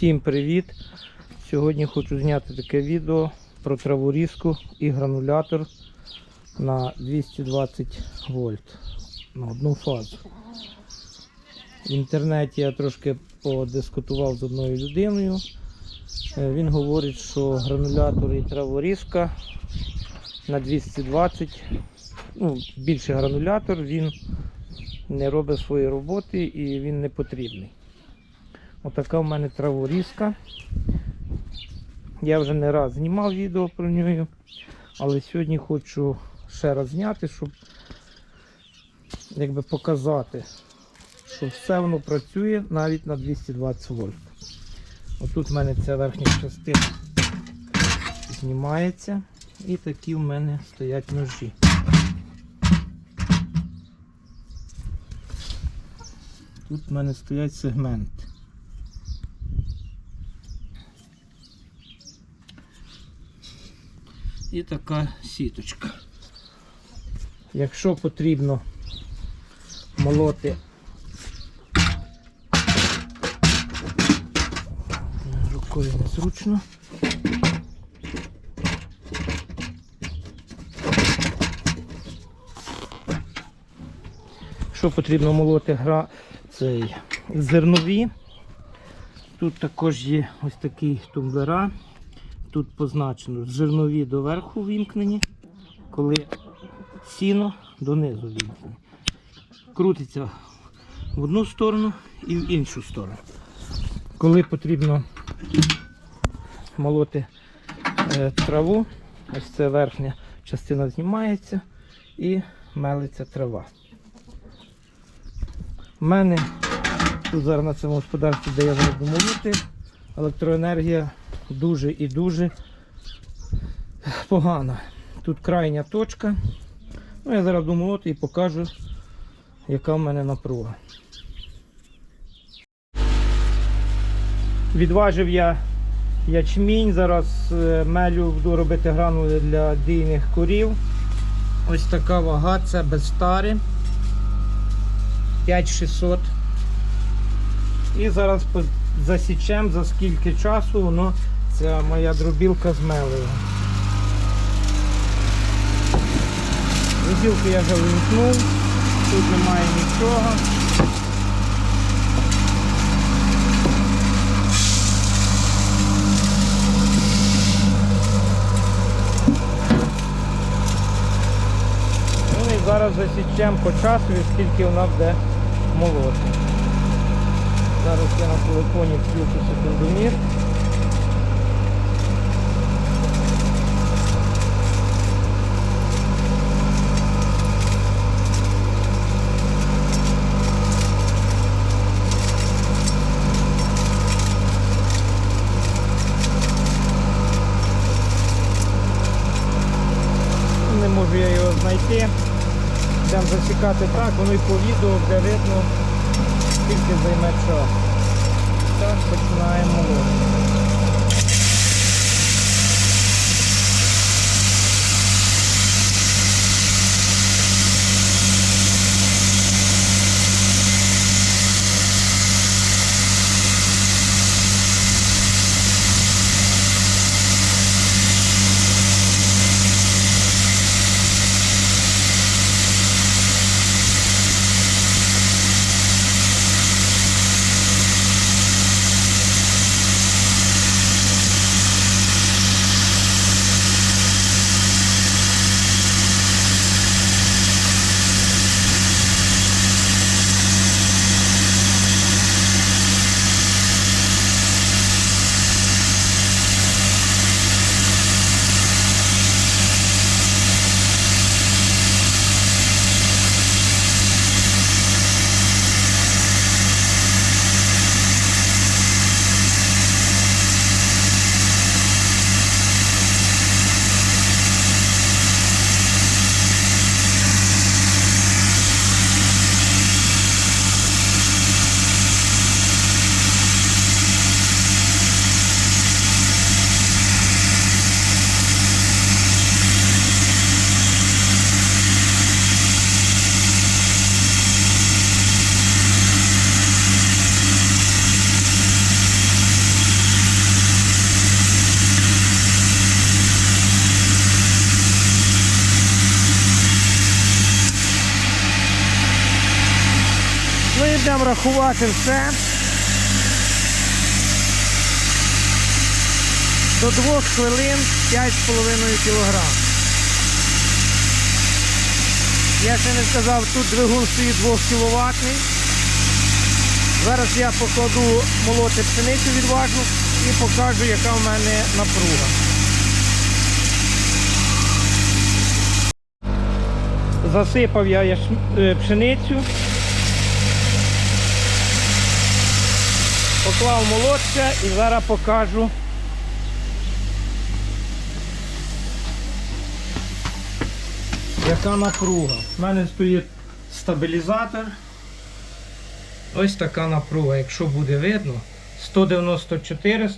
Всім привіт! Сьогодні хочу зняти таке відео про траворізку і гранулятор на 220 вольт на одну фазу. В інтернеті я трошки подискутував з одною людиною. Е, Він говорить, що гранулятор і траворізка на 220, ну, більше гранулятор, він не робить свої роботи і він не потрібний. Отака в мене траворізка. Я вже не раз знімав відео про нього, але сьогодні хочу ще раз зняти, щоб якби показати, що все воно працює навіть на 220 вольт. Отут в мене ця верхня частина знімається і такі в мене стоять ножі. Тут в мене стоять сегменти. І така сіточка. Якщо потрібно молоти рукою незручно. Що потрібно молоти гра цей зернові. Тут також є ось такі тумблера. Тут позначено зернові доверху вімкнені, коли сіно донизу вімкнені. Крутиться в одну сторону і в іншу сторону. Коли потрібно молоти е, траву, ось це верхня частина знімається і мелиться трава. У мене тут зараз на цьому господарстві, де я буду молоти, електроенергія дуже і дуже погана. Тут крайня точка. Ну, я зараз буду молоти і покажу, яка в мене напруга. Відважив я ячмінь, зараз е, мелю буду робити гранули для дійних корів. Ось така вага, це без стари. 5600. І зараз засічем за скільки часу воно ця моя дробілка змелила. Дробілку я вже вимкнув, тут немає нічого. Ну і зараз засічем по часу, скільки вона буде молоти. Зараз я на телефоні включу секундомір. Не можу я його знайти. Будемо засікати так, воно і по відео буде видно, скільки займе час. Так, починаємо молоти. Йдемо рахувати все. До 2 хвилин 5,5 кг. Я ще не сказав, тут двигун стоїть 2 кВт. Зараз я покладу молоти пшеницю відважну і покажу, яка в мене напруга. Засипав я е, пшеницю. Поклав молодше і зараз покажу. Яка напруга? У мене стоїть стабілізатор. Ось така напруга, якщо буде видно, 194,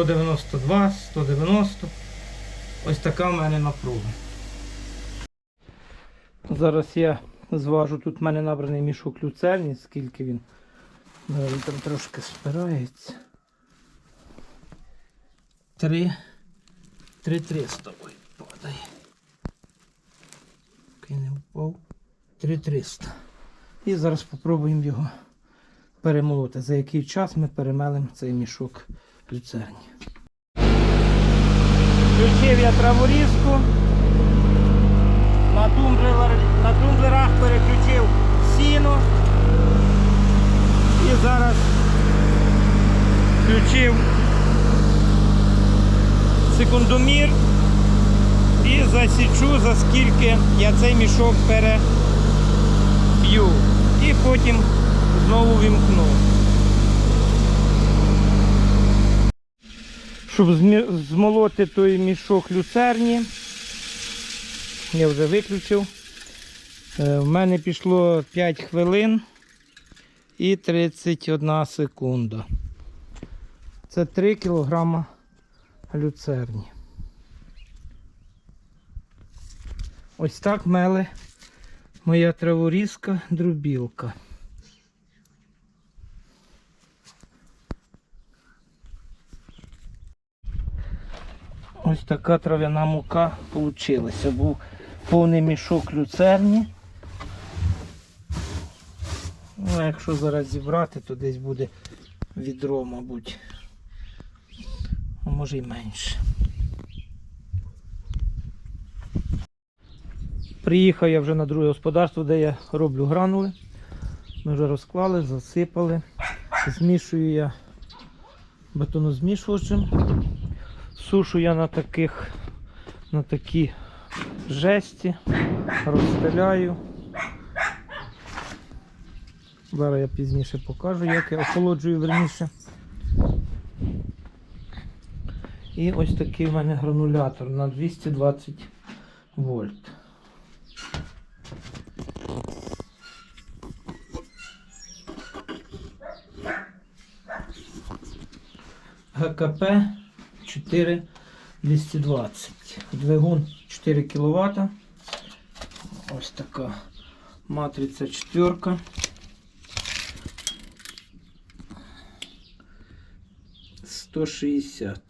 193. Сто дев'яносто два, сто дев'яносто. Ось така в мене напруга. Зараз я зважу, тут в мене набраний мішок люцерні, скільки він. Він там трошки спирається. Три. Три триста. Ой, падає. Не впав. Три триста. І зараз спробуємо його перемолоти. За який час ми перемелимо цей мішок люцерні. Включив я траворізку. На, тумблер, на тумблерах переключив сіно. І зараз включив секундомір і засічу, за скільки я цей мішок переб'ю. І потім знову вімкну. Щоб змолоти той мішок люцерні, я вже виключив. Е, В мене пішло 5 хвилин і 31 секунда. Це 3 кг люцерні. Ось так меле моя траворізка дробілка. Ось така трав'яна мука вийшла. Був повний мішок люцерні. Ну, якщо зараз зібрати, то десь буде відро, мабуть. А може й менше. Приїхав я вже на друге господарство, де я роблю гранули. Ми вже розклали, засипали. Змішую я бетонозмішувачем. Сушу я на таких на такі жесті, розстеляю. Зараз я пізніше покажу, як я охолоджую верніше. І ось такий в мене гранулятор на 220 вольт. ГКП 4220. Двигун 4 кВт. Ось така матриця четверка. Сто шістдесят.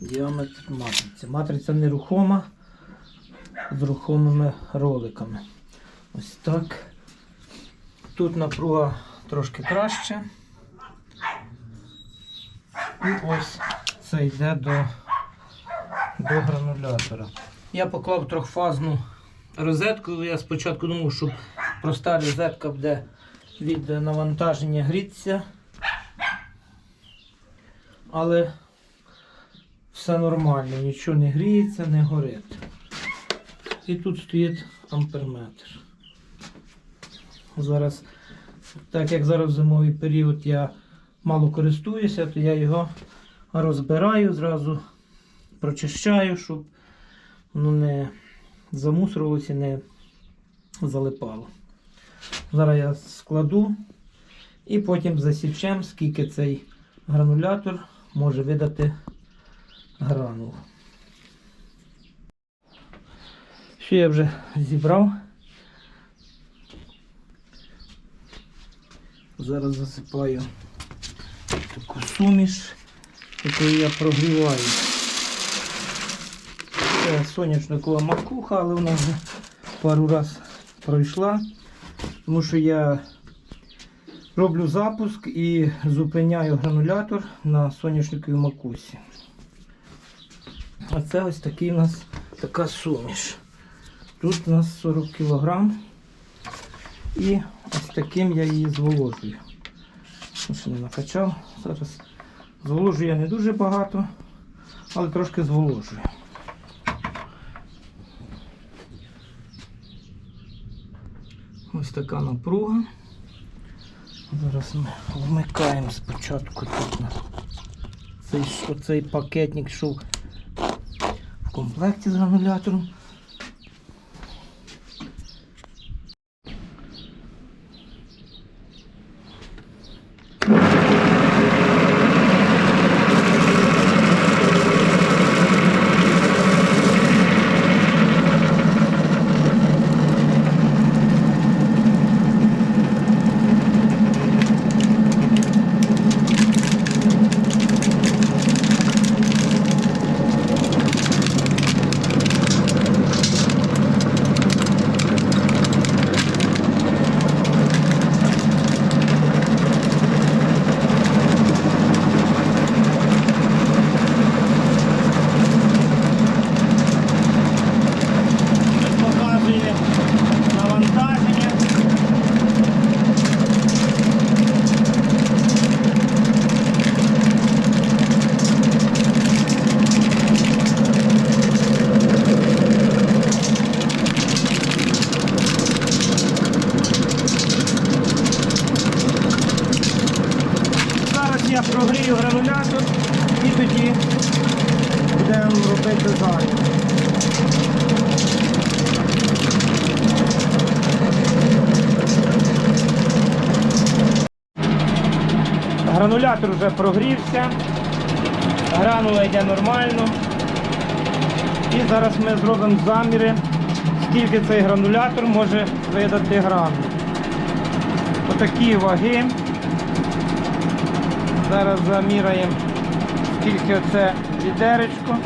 Діаметр матриці. Матриця нерухома з рухомими роликами. Ось так. Тут напруга трошки краще. І ось це йде до, до гранулятора. Я поклав трьохфазну розетку. Я спочатку думав, що проста розетка буде від навантаження грітися. Але все нормально, нічого не гріється, не горить. І тут стоїть амперметр. Зараз, так як зараз в зимовий період я мало користуюся, то я його розбираю, зразу прочищаю, щоб воно не замусорилося не залипало. Зараз я складу і потім засічем, скільки цей гранулятор може видати гранул. Що я вже зібрав. Зараз засипаю таку суміш, якою я прогріваю. Це соняшникова макуха, але вона вже пару раз пройшла. Тому що я роблю запуск і зупиняю гранулятор на соняшниковій макусі. А це ось такий у нас така суміш. Тут у нас 40 кг. І ось таким я її зволожую. Не накачав. Зараз зволожую я не дуже багато, але трошки зволожую. Ось така напруга. Зараз ми вмикаємо спочатку тут на цей, оцей пакетник йшов в комплекті з гранулятором. Показує навантаження. Зараз я прогрію гранулятор і тоді будемо робити замір. Гранулятор вже прогрівся, гранула йде нормально. І зараз ми зробимо заміри, скільки цей гранулятор може видати грану. Отакі ваги. Зараз заміряємо, скільки це відеречко.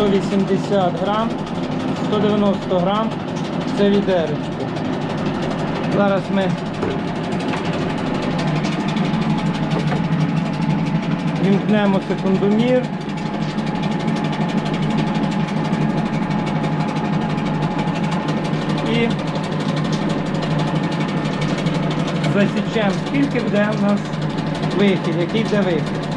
Сто вісімдесят грам, 190 грам це відеречко. Зараз ми вімкнемо секундомір. І засічемо, скільки буде у нас вихід, який буде вихід.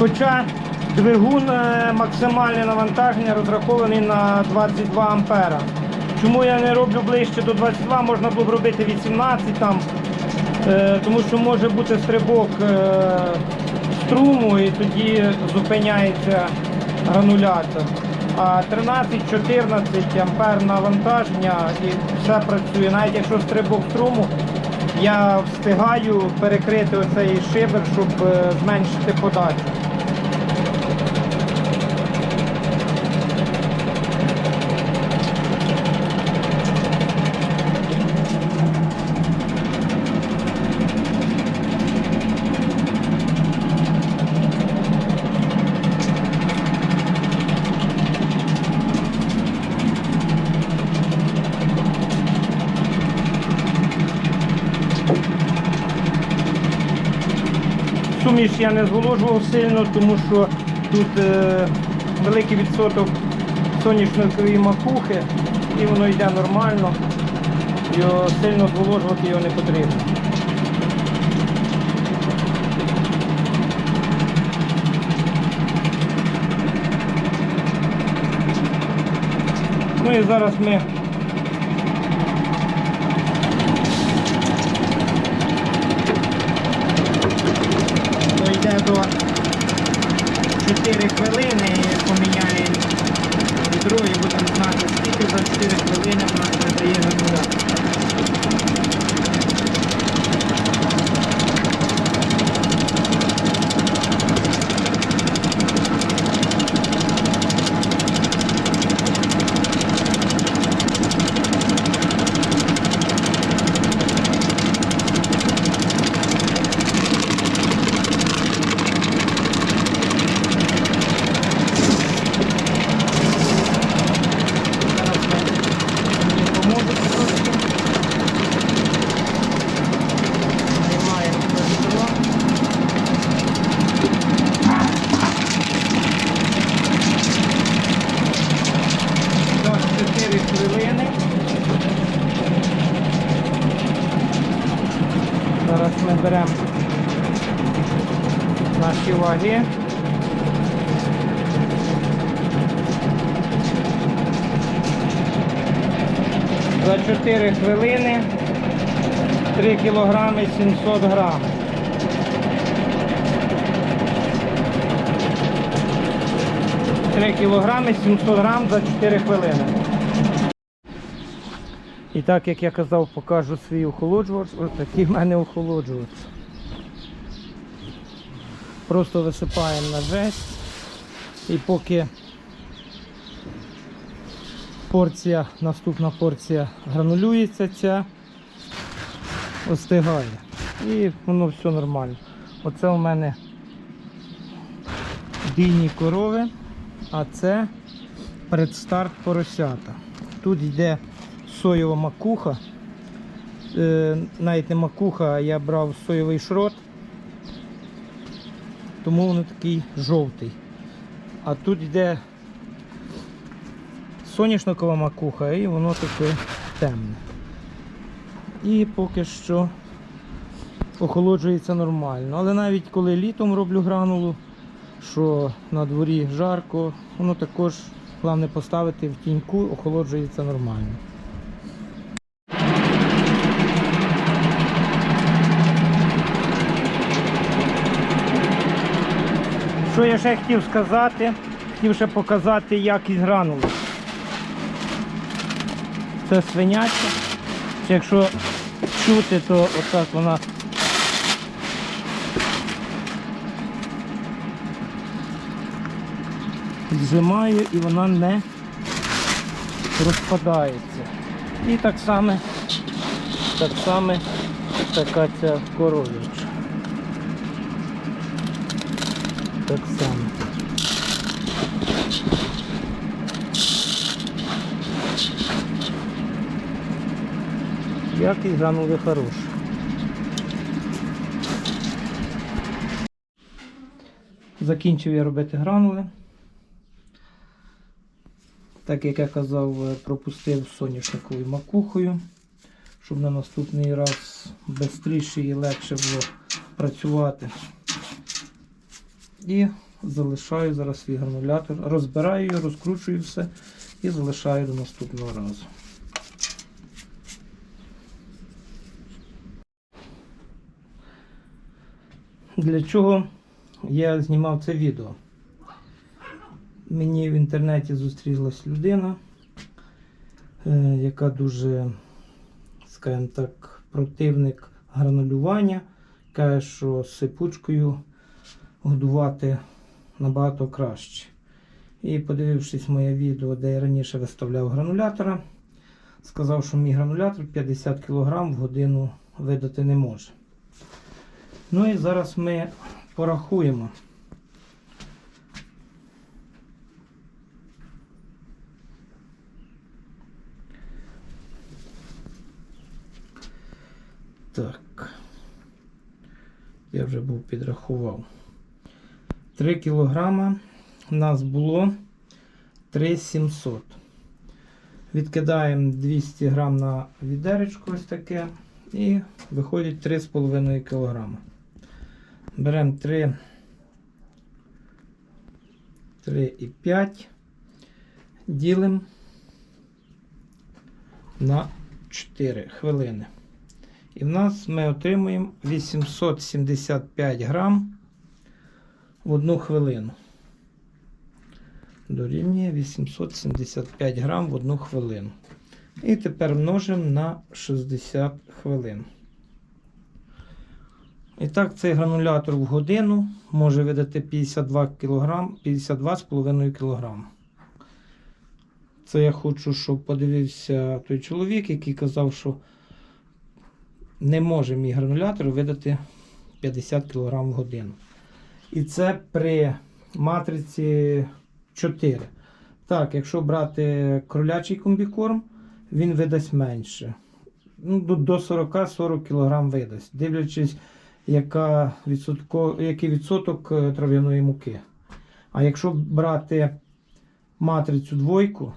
Хоча двигун е, максимальне навантаження розрахований на 22 ампера. Чому я не роблю ближче до 22, можна було б робити 18 там, е, тому що може бути стрибок е, струму і тоді зупиняється гранулятор. А 13-14 ампер навантаження і все працює. Навіть якщо стрибок струму, я встигаю перекрити оцей шибер, щоб зменшити подачу. Суміш я не зволожував сильно, тому що тут е, великий відсоток соняшникової макухи і воно йде нормально. Його сильно зволожувати його не потрібно. Ну і зараз ми дойде до 4 хвилини поміняє відро і будемо знати, скільки за 4 хвилини в нас на гранулятор. Зараз ми мені поможуть трошки. Знімаємо це відро. Так, 4 хвилини. Зараз ми беремо наші ваги. За 4 хвилини 3 кілограми 700 грам. Три кілограми 700 грам за 4 хвилини. Так, як я казав, покажу свій охолоджувач. Ось такий в мене охолоджувач. Просто висипаємо на жесть. І поки порція, наступна порція гранулюється ця, остигає. І воно все нормально. Оце у мене дійні корови, а це предстарт поросята. Тут йде соєва макуха. Е, навіть не макуха, а я брав соєвий шрот, тому воно такий жовтий. А тут йде соняшникова макуха і воно таке темне. І поки що охолоджується нормально. Але навіть коли літом роблю гранулу, що на дворі жарко, воно також головне поставити в тіньку, охолоджується нормально. Що я ще хотів сказати? Хотів ще показати якість гранули. Це свиняча. Якщо чути, то отак вона зжимаю і вона не розпадається. І так само, так само така ця коров'яча. так само. Якість гранули хороший. Закінчив я робити гранули. Так як я казав, е, пропустив соняшниковою макухою, щоб на наступний раз швидше і легше було працювати. І залишаю зараз свій гранулятор, розбираю його, розкручую все і залишаю до наступного разу. Для чого я знімав це відео? Мені в інтернеті зустрілась людина, е, яка дуже, скажімо так, противник гранулювання. Каже, що сипучкою годувати набагато краще. І подивившись моє відео, де я раніше виставляв гранулятора, сказав, що мій гранулятор 50 кг в годину видати не може. Ну і зараз ми порахуємо. Так. Я вже був підрахував. 3 кілограма у нас було 3700. Відкидаємо 200 грам на відеречко ось таке. І виходить 3,5 кілограма. Беремо 3, 3 і 5, ділимо на 4 хвилини. І в нас ми отримуємо 875 грам в одну хвилину. Дорівнює 875 грам в одну хвилину. І тепер множимо на 60 хвилин. І так, цей гранулятор в годину може видати 52 кг, 52,5 кг. Це я хочу, щоб подивився той чоловік, який казав, що не може мій гранулятор видати 50 кг в годину. І це при матриці 4. Так, якщо брати кролячий комбікорм, він видасть менше. Ну, до- До 40-40 кг видасть, дивлячись, яка відсотко, який відсоток е, трав'яної муки. А якщо брати матрицю двойку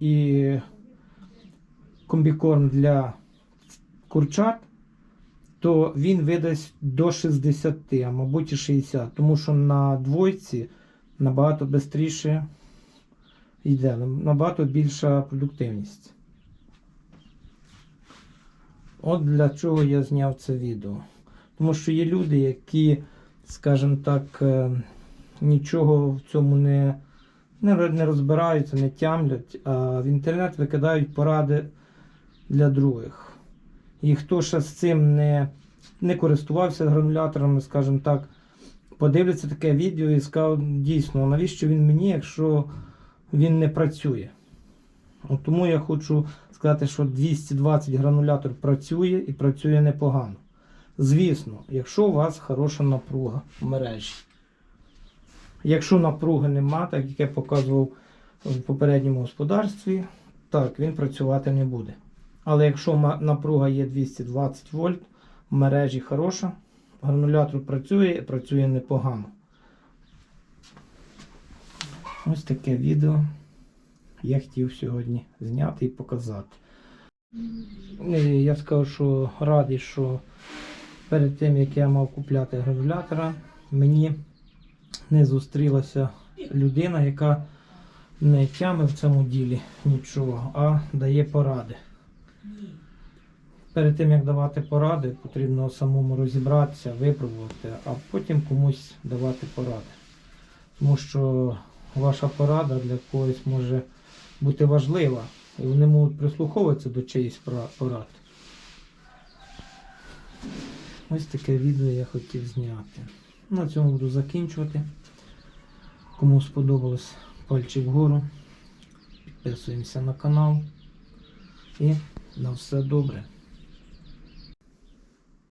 і комбікорм для курчат, то він видасть до 60, а мабуть і 60, тому що на двойці набагато швидше йде, набагато більша продуктивність. От для чого я зняв це відео. Тому що є люди, які, скажімо так, е, нічого в цьому не, не, не розбираються, не тямлять, а в інтернет викидають поради для других. І хто ще з цим не, не користувався грануляторами, скажімо так, подивляться таке відео і скаже, дійсно, навіщо він мені, якщо він не працює. От тому я хочу сказати, що 220 гранулятор працює і працює непогано. Звісно, якщо у вас хороша напруга в мережі. Якщо напруги нема, так як я показував в попередньому господарстві, так, він працювати не буде. Але якщо напруга є 220 вольт, в мережі хороша, гранулятор працює і працює непогано. Ось таке відео я хотів сьогодні зняти і показати. Я скажу, що радий, що перед тим, як я мав купляти гранулятора, мені не зустрілася людина, яка не тяме в цьому ділі нічого, а дає поради. Перед тим, як давати поради, потрібно самому розібратися, випробувати, а потім комусь давати поради. Тому що ваша порада для когось може бути важлива, і вони можуть прислуховуватися до чиїсь пора- порад. Ось таке відео я хотів зняти. На цьому буду закінчувати. Кому сподобалось пальчик вгору. Підписуємося на канал. І на все добре.